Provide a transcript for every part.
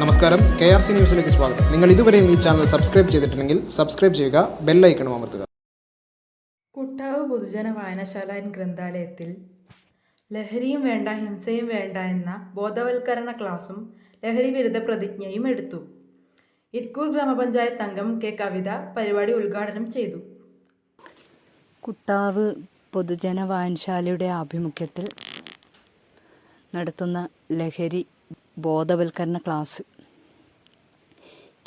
നമസ്കാരം. K R C ന്യൂസിലേക്ക് സ്വാഗതം. നിങ്ങൾ ഇതുവരെയും ഈ ചാനൽ സബ്സ്ക്രൈബ് ചെയ്തിട്ടുണ്ടെങ്കിൽ സബ്സ്ക്രൈബ് ചെയ്യുക ബെല്ലൈക്കണും അമർത്തുക. കുട്ടാവ് പൊതുജന വായനശാല ആൻഡ് ഗ്രന്ഥാലയത്തിൽ ലഹരിയും വേണ്ട ഹിംസയും വേണ്ട എന്ന ബോധവൽക്കരണ ക്ലാസും ലഹരി വിരുദ്ധ പ്രതിജ്ഞയും എടുത്തു. ഇരിക്കൂർ ഗ്രാമപഞ്ചായത്ത് അംഗം കെ കവിത പരിപാടി ഉദ്ഘാടനം ചെയ്തു. കുട്ടാവ് പൊതുജന വായനശാലയുടെ ആഭിമുഖ്യത്തിൽ നടത്തുന്ന ലഹരി ബോധവൽക്കരണ ക്ലാസ്.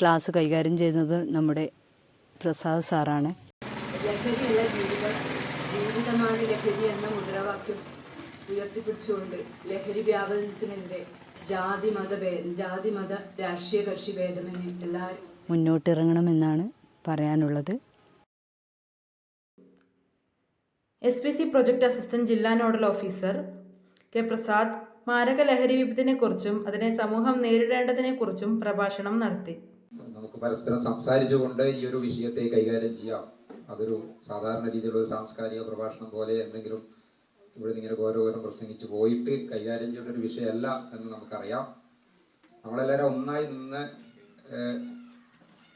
ക്ലാസ് കൈകാര്യം ചെയ്യുന്നത് നമ്മുടെ പ്രസാദ് സാറാണ്. ലഹരിയുള്ള ജീവിതം ജീവിതമാണ് ലഹരി എന്ന മുദ്രാവാക്യം ഉയർത്തിപ്പിടിച്ചുകൊണ്ട് ലഹരി വ്യാപനത്തിനെതിരെ ജാതി മത ജാതി മത രാഷ്ട്രീയ കക്ഷി ഭേദമെന്ന് എല്ലാവരും മുന്നോട്ടിറങ്ങണമെന്നാണ് പറയാനുള്ളത്. S P C project assistant ജില്ലാ നോഡൽ ഓഫീസർ കെ പ്രസാദ് മാരക ലഹരി വിപത്തിനെ കുറിച്ചും അതിനെ സമൂഹം നേരിടേണ്ടതിനെ കുറിച്ചും പ്രഭാഷണം നടത്തി. നമുക്ക് പരസ്പരം സംസാരിച്ചുകൊണ്ട് ഈ ഒരു വിഷയത്തെ കൈകാര്യം ചെയ്യാം. അതൊരു സാധാരണ രീതിയിലുള്ള സാംസ്കാരിക പ്രഭാഷണം പോലെ എന്തെങ്കിലും ഇവിടെ ഇങ്ങനെ ഓരോരോ പ്രസംഗിച്ച് പോയിട്ട് കൈകാര്യം ചെയ്യേണ്ട ഒരു വിഷയമല്ല എന്ന് നമുക്കറിയാം. നമ്മളെല്ലാവരും ഒന്നായി നിന്ന്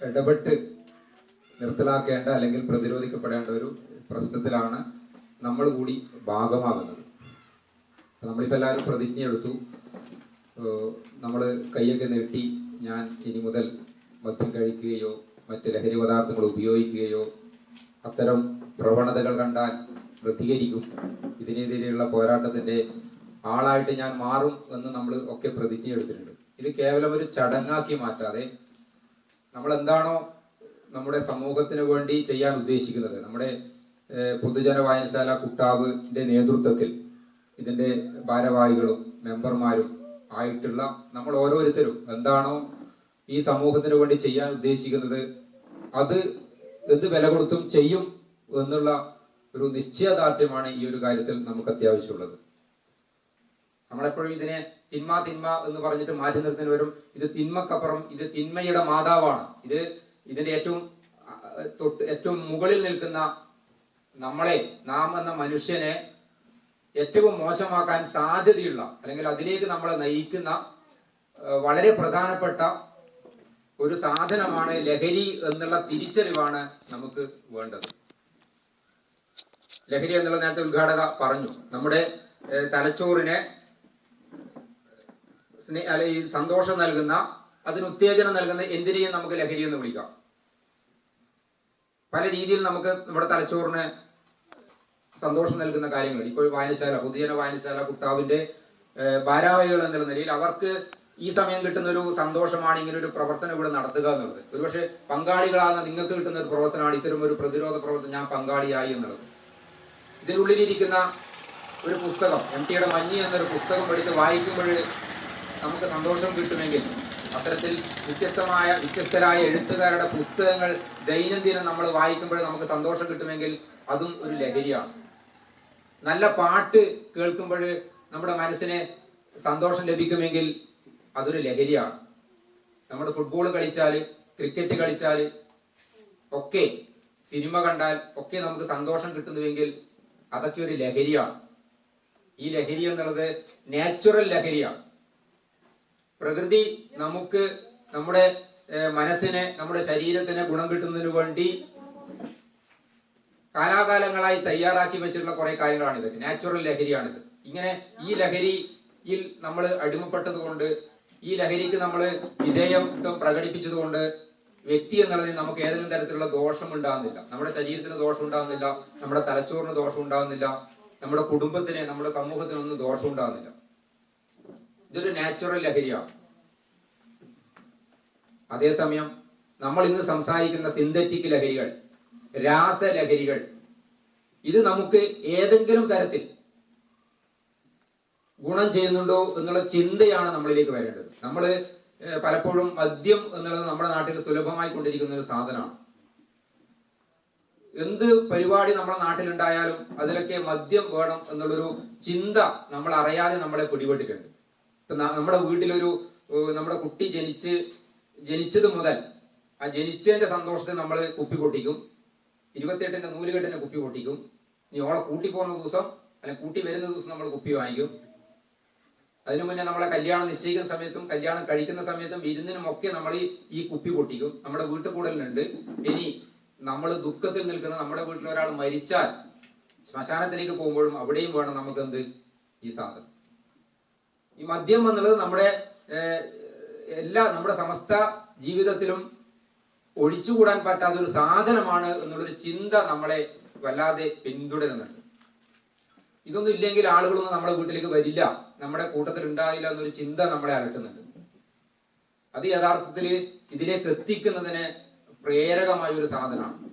ഇടപെട്ട് നിർത്തലാക്കേണ്ട അല്ലെങ്കിൽ പ്രതിരോധിക്കപ്പെടേണ്ട ഒരു പ്രശ്നത്തിലാണ് നമ്മൾ കൂടി ഭാഗമാകുന്നത്. നമ്മളിപ്പോൾ എല്ലാവരും പ്രതിജ്ഞ എടുത്തു നമ്മൾ കൈയൊക്കെ നീട്ടി ഞാൻ ഇനി മുതൽ മദ്യം കഴിക്കുകയോ മറ്റ് ലഹരി പദാർത്ഥങ്ങൾ ഉപയോഗിക്കുകയോ അത്തരം പ്രവണതകൾ കണ്ടാൽ പ്രതികരിക്കും. ഇതിനെതിരെയുള്ള പോരാട്ടത്തിന്റെ ആളായിട്ട് ഞാൻ മാറും എന്ന് നമ്മൾ ഒക്കെ പ്രതിജ്ഞ എടുത്തിട്ടുണ്ട് ഇത് കേവലം ഒരു ചടങ്ങാക്കി മാറ്റാതെ നമ്മൾ എന്താണോ നമ്മുടെ സമൂഹത്തിന് വേണ്ടി ചെയ്യാൻ ഉദ്ദേശിക്കുന്നത്. നമ്മുടെ പൊതുജന വായനശാല കുട്ടാവിന്റെ നേതൃത്വത്തിൽ ഇതിന്റെ ഭാരവാഹികളും മെമ്പർമാരും ആയിട്ടുള്ള നമ്മൾ ഓരോരുത്തരും എന്താണോ ഈ സമൂഹത്തിന് വേണ്ടി ചെയ്യാൻ ഉദ്ദേശിക്കുന്നത് അത് എന്ത് വില കൊടുത്തും ചെയ്യും എന്നുള്ള ഒരു നിശ്ചയദാർഢ്യമാണ് ഈ ഒരു കാര്യത്തിൽ നമുക്ക് അത്യാവശ്യമുള്ളത്. നമ്മളെപ്പോഴും ഇതിനെ തിന്മ തിന്മ എന്ന് പറഞ്ഞിട്ട് മാറ്റി നിർത്തുന്നതിന് വരും ഇത് തിന്മക്കപ്പുറം ഇത് തിന്മയുടെ മാതാവാണ്. ഇത് ഇതിന്റെ ഏറ്റവും തൊട്ട് ഏറ്റവും മുകളിൽ നിൽക്കുന്ന നമ്മളെ നാം എന്ന മനുഷ്യനെ ഏറ്റവും മോശമാക്കാൻ സാധ്യതയുള്ള അല്ലെങ്കിൽ അതിലേക്ക് നമ്മളെ നയിക്കുന്ന വളരെ പ്രധാനപ്പെട്ട ഒരു സാധനമാണ് ലഹരി എന്നുള്ള തിരിച്ചറിവാണ് നമുക്ക് വേണ്ടത്. ലഹരി എന്നുള്ള നേരത്തെ ഉദ്ഘാടക പറഞ്ഞു. നമ്മുടെ തലച്ചോറിനെ അല്ലെങ്കിൽ സന്തോഷം നൽകുന്ന അതിന് ഉത്തേജനം നൽകുന്ന എന്തിനേയും നമുക്ക് ലഹരി എന്ന് വിളിക്കാം. പല രീതിയിൽ നമുക്ക് നമ്മുടെ തലച്ചോറിന് സന്തോഷം നൽകുന്ന കാര്യങ്ങൾ. ഇപ്പോൾ വായനശാല പൊതുജന വായനശാല കുട്ടാവിന്റെ ഭാരാവാഹികൾ എന്നുള്ള നിലയിൽ അവർക്ക് ഈ സമയം കിട്ടുന്ന ഒരു സന്തോഷമാണ് ഇങ്ങനെ ഒരു പ്രവർത്തനം ഇവിടെ നടത്തുക എന്നുള്ളത്. ഒരുപക്ഷെ പങ്കാളികളാകുന്ന നിങ്ങൾക്ക് കിട്ടുന്ന ഒരു പ്രവർത്തനമാണ് ഇത്തരം ഒരു പ്രതിരോധ പ്രവർത്തനം ഞാൻ പങ്കാളിയായി എന്നുള്ളത്. ഇതിനുള്ളിലിരിക്കുന്ന ഒരു പുസ്തകം എം ടിയുടെ മഞ്ഞി എന്നൊരു പുസ്തകം എടുത്ത് വായിക്കുമ്പോൾ നമുക്ക് സന്തോഷം കിട്ടുമെങ്കിൽ അത്തരത്തിൽ വ്യത്യസ്തമായ വ്യത്യസ്തരായ എഴുത്തുകാരുടെ പുസ്തകങ്ങൾ ദൈനംദിനം നമ്മൾ വായിക്കുമ്പോൾ നമുക്ക് സന്തോഷം കിട്ടുമെങ്കിൽ അതും ഒരു ലഹരിയാണ്. നല്ല പാട്ട് കേൾക്കുമ്പോൾ നമ്മുടെ മനസ്സിന് സന്തോഷം ലഭിക്കുമെങ്കിൽ അതൊരു ലഹരിയാണ്. നമ്മൾ ഫുട്ബോൾ കളിച്ചാൽ ക്രിക്കറ്റ് കളിച്ചാൽ ഒക്കെ സിനിമ കണ്ടാൽ ഒക്കെ നമുക്ക് സന്തോഷം കിട്ടുന്നുവെങ്കിൽ അതൊക്കെ ഒരു ലഹരിയാണ്. ഈ ലഹരി എന്നുള്ളത് നാച്ചുറൽ ലഹരിയാണ്. പ്രകൃതി നമുക്ക് നമ്മുടെ മനസ്സിനെ നമ്മുടെ ശരീരത്തിന് ഗുണം കിട്ടുന്നതിന് വേണ്ടി കാലാകാലങ്ങളായി തയ്യാറാക്കി വെച്ചിട്ടുള്ള കുറെ കാര്യങ്ങളാണ് ഇതൊക്കെ. നാച്ചുറൽ ലഹരിയാണിത്. ഇങ്ങനെ ഈ ലഹരിയിൽ നമ്മൾ അടിമപ്പെട്ടത് കൊണ്ട് ഈ ലഹരിക്ക് നമ്മൾ വിധേയത്വം പ്രകടിപ്പിച്ചത് കൊണ്ട് വ്യക്തി എന്നുള്ളതിൽ നമുക്ക് ഏതെങ്കിലും തരത്തിലുള്ള ദോഷം ഉണ്ടാകുന്നില്ല നമ്മുടെ ശരീരത്തിന് ദോഷം ഉണ്ടാകുന്നില്ല നമ്മുടെ തലച്ചോറിന് ദോഷം ഉണ്ടാകുന്നില്ല നമ്മുടെ കുടുംബത്തിന് നമ്മുടെ സമൂഹത്തിനൊന്നും ദോഷം ഉണ്ടാകുന്നില്ല ഇതൊരു നാച്ചുറൽ ലഹരിയാണ്. അതേസമയം നമ്മൾ ഇന്ന് സംസാരിക്കുന്ന സിന്തറ്റിക് ലഹരികൾ രാസലഹരികൾ. ഇത് നമുക്ക് ഏതെങ്കിലും തരത്തിൽ ഗുണം ചെയ്യുന്നുണ്ടോ എന്നുള്ള ചിന്തയാണ് നമ്മളിലേക്ക് വരേണ്ടത്. നമ്മൾ പലപ്പോഴും മദ്യം എന്നുള്ളത് നമ്മുടെ നാട്ടിൽ സുലഭമായി കൊണ്ടിരിക്കുന്ന ഒരു സാധനമാണ്. എന്ത് പരിപാടി നമ്മുടെ നാട്ടിലുണ്ടായാലും അതിലൊക്കെ മദ്യം വേണം എന്നുള്ളൊരു ചിന്ത നമ്മൾ അറിയാതെ നമ്മളെ പിടിപെട്ടിട്ടുണ്ട്. നമ്മുടെ വീട്ടിലൊരു നമ്മുടെ കുട്ടി ജനിച്ച് ജനിച്ചത് മുതൽ ആ ജനിച്ചതിന്റെ സന്തോഷത്തെ നമ്മൾ കുപ്പി പൊട്ടിക്കും ഇരുപത്തിയെട്ടിന്റെ നൂലുകെട്ടിന്റെ കുപ്പി പൊട്ടിക്കും. ഇനി ഓളെ കൂട്ടി പോകുന്ന ദിവസം അല്ലെങ്കിൽ കൂട്ടി വരുന്ന ദിവസം നമ്മൾ കുപ്പി വാങ്ങിക്കും. അതിനു മുന്നേ നമ്മളെ കല്യാണം നിശ്ചയിക്കുന്ന സമയത്തും കല്യാണം കഴിക്കുന്ന സമയത്തും വിരുന്നിനും ഒക്കെ നമ്മൾ ഈ കുപ്പി പൊട്ടിക്കും. നമ്മുടെ വീട്ടിൽ കൂടലുണ്ട് ഇനി നമ്മൾ ദുഃഖത്തിൽ നിൽക്കുന്ന നമ്മുടെ വീട്ടിൽ ഒരാൾ മരിച്ചാൽ ശ്മശാനത്തിലേക്ക് പോകുമ്പോഴും അവിടെയും വേണം നമുക്ക് എന്ത് ഈ സാധനം. ഈ മദ്യം എന്നുള്ളത് നമ്മുടെ എല്ലാ നമ്മുടെ സമസ്ത ജീവിതത്തിലും ഒഴിച്ചുകൂടാൻ പറ്റാത്ത ഒരു സാധനമാണ് എന്നുള്ളൊരു ചിന്ത നമ്മളെ വല്ലാതെ പിന്തുടരുന്നുണ്ട്. ഇതൊന്നും ഇല്ലെങ്കിൽ ആളുകളൊന്നും നമ്മുടെ വീട്ടിലേക്ക് വരില്ല. നമ്മുടെ കൂട്ടത്തിൽ ഉണ്ടാകില്ല എന്നൊരു ചിന്ത നമ്മളെ അലട്ടുന്നുണ്ട്. അത് യഥാർത്ഥത്തിൽ ഇതിലേക്ക് എത്തിക്കുന്നതിന് പ്രേരകമായ ഒരു സാധനമാണ്.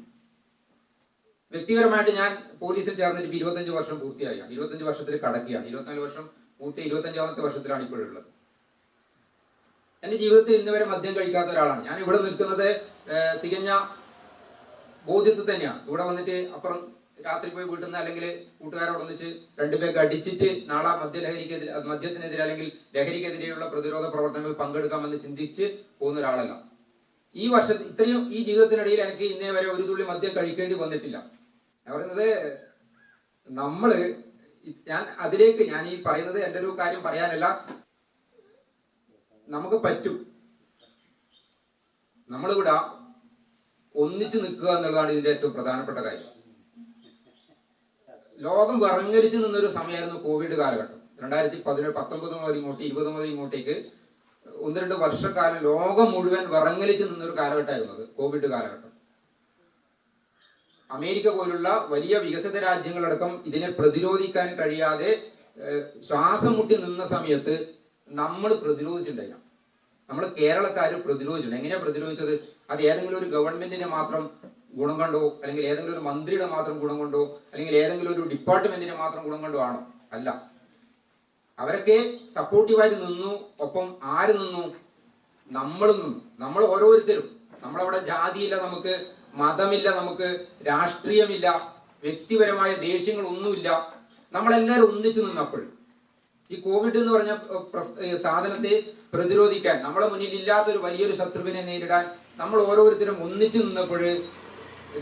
വ്യക്തിപരമായിട്ട് ഞാൻ പോലീസിൽ ചേർന്നിട്ട് ഇപ്പൊ ഇരുപത്തഞ്ച് വർഷം പൂർത്തിയായ. ഇരുപത്തഞ്ച് വർഷത്തിൽ കടക്കുകയാണ്. ഇരുപത്തിനാല് വർഷം പൂർത്തി ഇരുപത്തഞ്ചാമത്തെ വർഷത്തിലാണ് ഇപ്പോഴുള്ളത്. എന്റെ ജീവിതത്തിൽ ഇന്ന് വരെ മദ്യം കഴിക്കാത്ത ഒരാളാണ്. ഞാൻ ഇവിടെ നിൽക്കുന്നത് തികഞ്ഞ ബോധ്യത്തിൽ തന്നെയാണ്. ഇവിടെ വന്നിട്ട് അപ്പുറം രാത്രി പോയി വീട്ടിൽ നിന്ന് അല്ലെങ്കിൽ കൂട്ടുകാരോടൊന്നിച്ച് രണ്ടുപേർക്ക് അടിച്ചിട്ട് നാളെ മദ്യലഹരിക്കെതിരെ മദ്യത്തിനെതിരെ അല്ലെങ്കിൽ ലഹരിക്കെതിരെയുള്ള പ്രതിരോധ പ്രവർത്തനങ്ങളിൽ പങ്കെടുക്കാമെന്ന് ചിന്തിച്ച് പോകുന്ന ഒരാളല്ല. ഈ വർഷത്തിൽ ഇത്രയും ഈ ജീവിതത്തിനിടയിൽ എനിക്ക് ഇന്നേ വരെ ഒരു തുള്ളി മദ്യം കഴിക്കേണ്ടി വന്നിട്ടില്ല. ഞാൻ പറയുന്നത് നമ്മൾ ഞാൻ അതിലേക്ക് ഞാൻ ഈ പറയുന്നത് എന്റെ ഒരു കാര്യം പറയാനല്ല. നമുക്ക് പറ്റും. നമ്മളിവിടെ ഒന്നിച്ചു നിൽക്കുക എന്നുള്ളതാണ് ഇതിന്റെ ഏറ്റവും പ്രധാനപ്പെട്ട കാര്യം. ലോകം വിറങ്ങരിച്ചു നിന്നൊരു സമയമായിരുന്നു കോവിഡ് കാലഘട്ടം. രണ്ടായിരത്തി പതിനേഴ് പത്തൊമ്പത് മുതൽ ഇങ്ങോട്ട് ഇരുപത് മുതൽ ഇങ്ങോട്ടേക്ക് ഒന്ന് രണ്ട് വർഷക്കാലം ലോകം മുഴുവൻ വിറങ്ങലിച്ചു നിന്നൊരു കാലഘട്ടമായിരുന്നു അത് കോവിഡ് കാലഘട്ടം. അമേരിക്ക പോലുള്ള വലിയ വികസിത രാജ്യങ്ങളടക്കം ഇതിനെ പ്രതിരോധിക്കാൻ കഴിയാതെ ശ്വാസം മുട്ടി നിന്ന സമയത്ത് നമ്മൾ പ്രതിരോധിച്ചിട്ടുണ്ടായില്ല. നമ്മൾ കേരളക്കാർ പ്രതിരോധിച്ചു എങ്ങനെയാ പ്രതിരോധിച്ചത്? അത് ഏതെങ്കിലും ഒരു ഗവൺമെന്റിനെ മാത്രം ഗുണം കണ്ടോ? അല്ലെങ്കിൽ ഏതെങ്കിലും ഒരു മന്ത്രിയുടെ മാത്രം ഗുണം കൊണ്ടോ? അല്ലെങ്കിൽ ഏതെങ്കിലും ഒരു ഡിപ്പാർട്ട്മെന്റിനെ മാത്രം ഗുണം കൊണ്ടോ ആണോ? അല്ല. അവരൊക്കെ സപ്പോർട്ടീവായിട്ട് നിന്നു. ഒപ്പം ആര് നിന്നു? നമ്മൾ നിന്നു. നമ്മൾ ഓരോരുത്തരും. നമ്മളവിടെ ജാതിയില്ല നമുക്ക് മതമില്ല നമുക്ക് രാഷ്ട്രീയമില്ല വ്യക്തിപരമായ ദേഷ്യങ്ങളൊന്നുമില്ല. നമ്മളെല്ലാവരും ഒന്നിച്ചു നിന്നപ്പോൾ ഈ കോവിഡ് എന്ന് പറഞ്ഞ സാധനത്തെ പ്രതിരോധിക്കാൻ നമ്മളെ മുന്നിൽ ഇല്ലാത്ത ഒരു വലിയൊരു ശത്രുവിനെ നേരിടാൻ നമ്മൾ ഓരോരുത്തരും ഒന്നിച്ചു നിന്നപ്പോൾ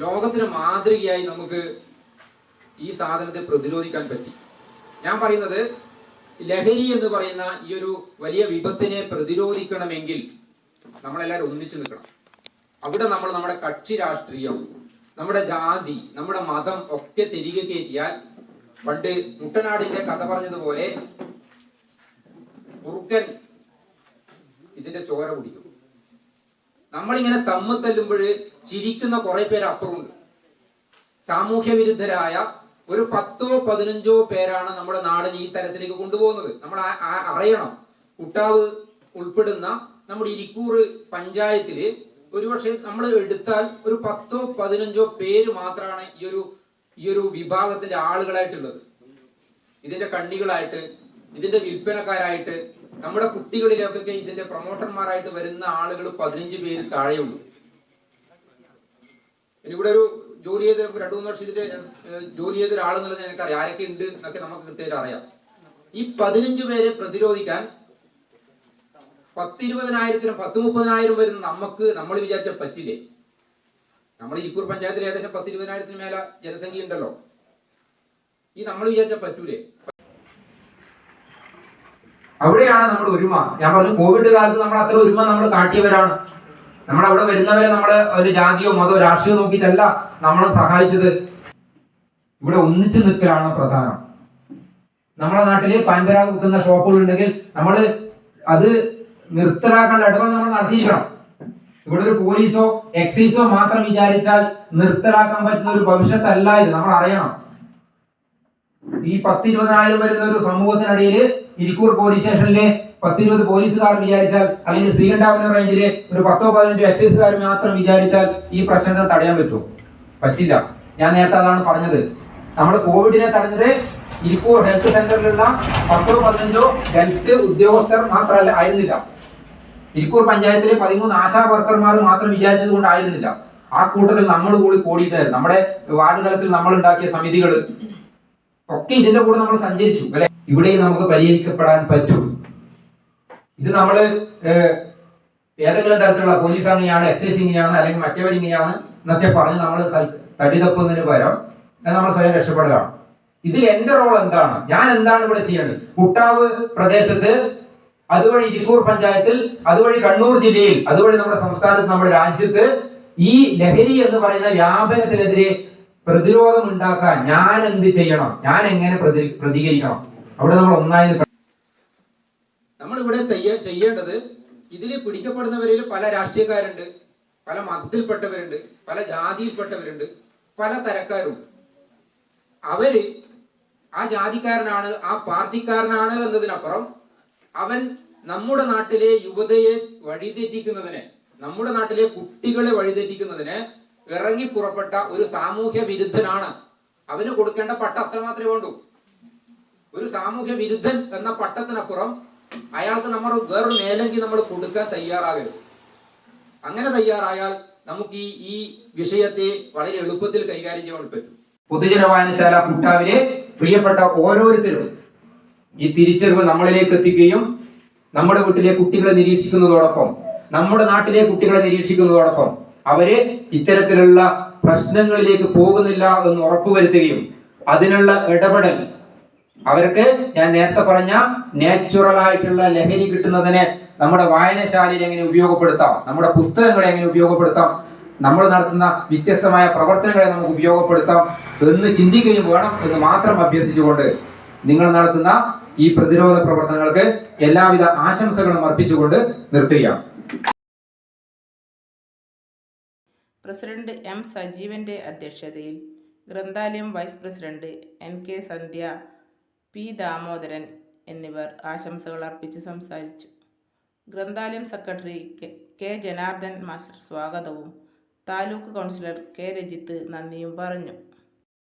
ലോകത്തിന് മാതൃകയായി നമുക്ക് ഈ സാധനത്തെ പ്രതിരോധിക്കാൻ പറ്റി. ഞാൻ പറയുന്നത് ലഹരി എന്ന് പറയുന്ന ഈ ഒരു വലിയ വിപത്തിനെ പ്രതിരോധിക്കണമെങ്കിൽ നമ്മളെല്ലാവരും ഒന്നിച്ചു നിൽക്കണം. അവിടെ നമ്മൾ നമ്മുടെ കക്ഷി രാഷ്ട്രീയം നമ്മുടെ ജാതി നമ്മുടെ മതം ഒക്കെ തിരികെ കയറ്റിയാൽ പണ്ട് മുട്ടനാടിന്റെ കഥ പറഞ്ഞതുപോലെ കുറുക്കൻ ഇതിന്റെ ചോര കുടിക്കും. നമ്മളിങ്ങനെ തമ്മു തല്ലുമ്പോൾ ചിരിക്കുന്ന കുറെ പേര് അപ്പുറമുണ്ട്. സാമൂഹ്യ വിരുദ്ധരായ ഒരു പത്തോ പതിനഞ്ചോ പേരാണ് നമ്മുടെ നാടിനെ ഈ തരത്തിലേക്ക് കൊണ്ടുപോകുന്നത്. നമ്മൾ അറിയണം. കുട്ടാവ് ഉൾപ്പെടുന്ന നമ്മുടെ ഇരിക്കൂർ പഞ്ചായത്തിൽ ഒരുപക്ഷെ നമ്മൾ എടുത്താൽ ഒരു പത്തോ പതിനഞ്ചോ പേര് മാത്രമാണ് ഈ ഒരു ഈ ഒരു വിഭാഗത്തിന്റെ ആളുകളായിട്ടുള്ളത്. ഇതിന്റെ കണ്ണികളായിട്ട് ഇതിന്റെ വിൽപ്പനക്കാരായിട്ട് നമ്മുടെ കുട്ടികളിലൊക്കെ ഇതിന്റെ പ്രൊമോട്ടർമാരായിട്ട് വരുന്ന ആളുകൾ പതിനഞ്ച് പേര് താഴെയുള്ളൂ. എനിക്കിവിടെ ഒരു ജോലി ചെയ്ത് രണ്ടു മൂന്ന് വർഷം ഇതിന്റെ ജോലി ചെയ്ത ഒരാളെന്നുള്ളത് എനിക്കറിയാം. ആരൊക്കെ ഉണ്ട് എന്നൊക്കെ നമുക്ക് കൃത്യമായിട്ട് അറിയാം. ഈ പതിനഞ്ച് പേരെ പ്രതിരോധിക്കാൻ പത്തിരുപതിനായിരത്തിനും പത്ത് മുപ്പതിനായിരം വരുന്ന നമുക്ക് നമ്മൾ വിചാരിച്ച പറ്റില്ലേ? നമ്മൾ ഇരിക്കൂർ പഞ്ചായത്തിൽ ഏകദേശം പത്തിരുപതിനായിരത്തിന് മേലെ ജനസംഖ്യ ഉണ്ടല്ലോ ഈ നമ്മൾ വിചാരിച്ച പറ്റൂലേ? അവിടെയാണ് നമ്മൾ ഒരുമ. ഞാൻ പറഞ്ഞു കോവിഡ് കാലത്ത് നമ്മൾ അത്ര ഒരുമ നമ്മൾ കാട്ടിയവരാണ്. നമ്മൾ അവിടെ വരുന്നവരെ നമ്മൾ ഒരു ജാതിയോ മതോ രാഷ്ട്രീയോ നോക്കിയിട്ടല്ല നമ്മളെ സഹായിച്ചത്. ഇവിടെ ഒന്നിച്ചു നിൽക്കലാണ് പ്രധാനം. നമ്മുടെ നാട്ടിൽ പാൻപരാഗ് വിൽക്കുന്ന ഷോപ്പുകൾ ഉണ്ടെങ്കിൽ നമ്മൾ അത് നിർത്തലാക്കാനുള്ള ഇടപെടൽ നമ്മൾ നടത്തിയിരിക്കണം. ഇവിടെ ഒരു പോലീസോ എക്സൈസോ മാത്രം വിചാരിച്ചാൽ നിർത്തലാക്കാൻ പറ്റുന്ന ഒരു ഭവിഷ്യത്തല്ല ഇത്. നമ്മൾ അറിയണം. ഈ പത്തിരുപതിനായിരം വരുന്ന ഒരു സമൂഹത്തിനിടയിൽ ഇരിക്കൂർ പോലീസ് സ്റ്റേഷനിലെ പത്തിരുപത് പോലീസുകാർ വിചാരിച്ചാൽ അല്ലെങ്കിൽ ശ്രീകണ്ഠാപുരം റേഞ്ചിലെ ഒരു പത്തോ പതിനഞ്ചോ എക്സൈസുകാർ മാത്രം വിചാരിച്ചാൽ ഈ പ്രശ്നത്തെ തടയാൻ പറ്റുമോ? പറ്റില്ല. ഞാൻ നേരത്തെ അതാണ് പറഞ്ഞത്. നമ്മൾ കോവിഡിനെ തടഞ്ഞത് ഇരിക്കൂർ ഹെൽത്ത് സെന്ററിലുള്ള പത്തോ പതിനഞ്ചോ ഹെൽത്ത് ഉദ്യോഗസ്ഥർ മാത്രമല്ല ആയിരുന്നില്ല. ഇരിക്കൂർ പഞ്ചായത്തിലെ പതിമൂന്ന് ആശാ വർക്കർമാർ മാത്രം വിചാരിച്ചത് കൊണ്ടായിരുന്നില്ല ആ കൂട്ടത്തിൽ നമ്മൾ കൂടി കൂടിയിട്ടായിരുന്നു. നമ്മുടെ വാർഡ് തലത്തിൽ നമ്മൾ ഉണ്ടാക്കിയ സമിതികൾ ഒക്കെ ഇതിന്റെ കൂടെ നമ്മൾ സഞ്ചരിച്ചു അല്ലെ? ഇവിടെ നമുക്ക് പരിഹരിക്കപ്പെടാൻ പറ്റും. ഇത് നമ്മൾ ഏതെങ്കിലും തരത്തിലുള്ള പോലീസ് അങ്ങനെയാണ് എക്സൈസ് ഇങ്ങനെയാണ് അല്ലെങ്കിൽ മറ്റവർ ഇങ്ങനെയാണ് എന്നൊക്കെ പറഞ്ഞ് നമ്മൾ തടി തപ്പുന്നതിന് പകരം നമ്മൾ സ്വയം രക്ഷപ്പെടലാണ് ഇതിൽ എന്റെ റോൾ എന്താണ്? ഞാൻ എന്താണ് ഇവിടെ ചെയ്യേണ്ടത്? കുട്ടാവ് പ്രദേശത്ത് അതുവഴി ഇരിക്കൂർ പഞ്ചായത്തിൽ അതുവഴി കണ്ണൂർ ജില്ലയിൽ അതുവഴി നമ്മുടെ സംസ്ഥാനത്ത് നമ്മുടെ രാജ്യത്ത് ഈ ലഹരി എന്ന് പറയുന്ന വ്യാപനത്തിനെതിരെ പ്രതിരോധം ഉണ്ടാക്കാൻ ഞാൻ എന്ത് ചെയ്യണം? ഞാൻ എങ്ങനെ പ്രതി- പ്രതികരിക്കണം? അവിടെ നമ്മൾ ഒന്നായി നമ്മൾ ഇവിടെ ചെയ്യേണ്ടത് ഇതിൽ പിടിക്കപ്പെടുന്നവരിൽ പല രാഷ്ട്രീയക്കാരുണ്ട്. പല മതത്തിൽപ്പെട്ടവരുണ്ട്. പല ജാതിയിൽപ്പെട്ടവരുണ്ട്. പല തരക്കാരുണ്ട്. അവർ ആ ജാതിക്കാരനാണ് ആ പാർട്ടിക്കാരനാണ് എന്നതിനപ്പുറം അവൻ നമ്മുടെ നാട്ടിലെ യുവതയെ വഴിതെറ്റിക്കുന്നതിന് നമ്മുടെ നാട്ടിലെ കുട്ടികളെ വഴിതെറ്റിക്കുന്നതിന് ഇറങ്ങി പുറപ്പെട്ട ഒരു സാമൂഹ്യ വിരുദ്ധനാണ്. അവന് കൊടുക്കേണ്ട പട്ട അത്ര മാത്രമേ വേണ്ടൂ ഒരു സാമൂഹ്യ വിരുദ്ധൻ എന്ന പട്ടത്തിനപ്പുറം അയാൾക്ക് നമ്മൾ വേറൊരു മേലെങ്കിൽ നമ്മൾ കൊടുക്കാൻ തയ്യാറാകരുത്. അങ്ങനെ തയ്യാറായാൽ നമുക്ക് ഈ ഈ വിഷയത്തെ വളരെ എളുപ്പത്തിൽ കൈകാര്യം ചെയ്യാൻ പറ്റും. പൊതുജന വായനശാല കുട്ടാവിലെ പ്രിയപ്പെട്ട ഓരോരുത്തരും ഈ തിരിച്ചറിവ് നമ്മളിലേക്ക് എത്തിക്കുകയും നമ്മുടെ വീട്ടിലെ കുട്ടികളെ നിരീക്ഷിക്കുന്നതോടൊപ്പം നമ്മുടെ നാട്ടിലെ കുട്ടികളെ നിരീക്ഷിക്കുന്നതോടൊപ്പം അവർ ഇത്തരത്തിലുള്ള പ്രശ്നങ്ങളിലേക്ക് പോകുന്നില്ല എന്ന് ഉറപ്പുവരുത്തുകയും അതിനുള്ള ഇടപെടൽ. അവർക്ക് ഞാൻ നേരത്തെ പറഞ്ഞ നാച്ചുറൽ ആയിട്ടുള്ള ലഹരി കിട്ടുന്നതിന് നമ്മുടെ വായനശാലയിൽ എങ്ങനെ ഉപയോഗപ്പെടുത്താം? നമ്മുടെ പുസ്തകങ്ങളെ എങ്ങനെ ഉപയോഗപ്പെടുത്താം? നമ്മൾ നടത്തുന്ന വ്യത്യസ്തമായ പ്രവർത്തനങ്ങളെ നമുക്ക് ഉപയോഗപ്പെടുത്താം എന്ന് ചിന്തിക്കുകയും വേണം എന്ന് മാത്രം അഭ്യർത്ഥിച്ചുകൊണ്ട് നിങ്ങൾ നടത്തുന്ന ഈ പ്രതിരോധ പ്രവർത്തനങ്ങൾക്ക് എല്ലാവിധ ആശംസകളും അർപ്പിച്ചുകൊണ്ട് നിർത്തുകയാണ്. പ്രസിഡന്റ് എം സജീവന്റെ അധ്യക്ഷതയിൽ ഗ്രന്ഥാലയം vice president N K Sandhya P Damodaran എന്നിവർ ആശംസകൾ അർപ്പിച്ച് സംസാരിച്ചു. ഗ്രന്ഥാലയം സെക്രട്ടറി കെ- ജനാർദ്ദൻ മാസ്റ്റർ സ്വാഗതവും താലൂക്ക് കൗൺസിലർ കെ രജിത്ത് നന്ദിയും പറഞ്ഞു.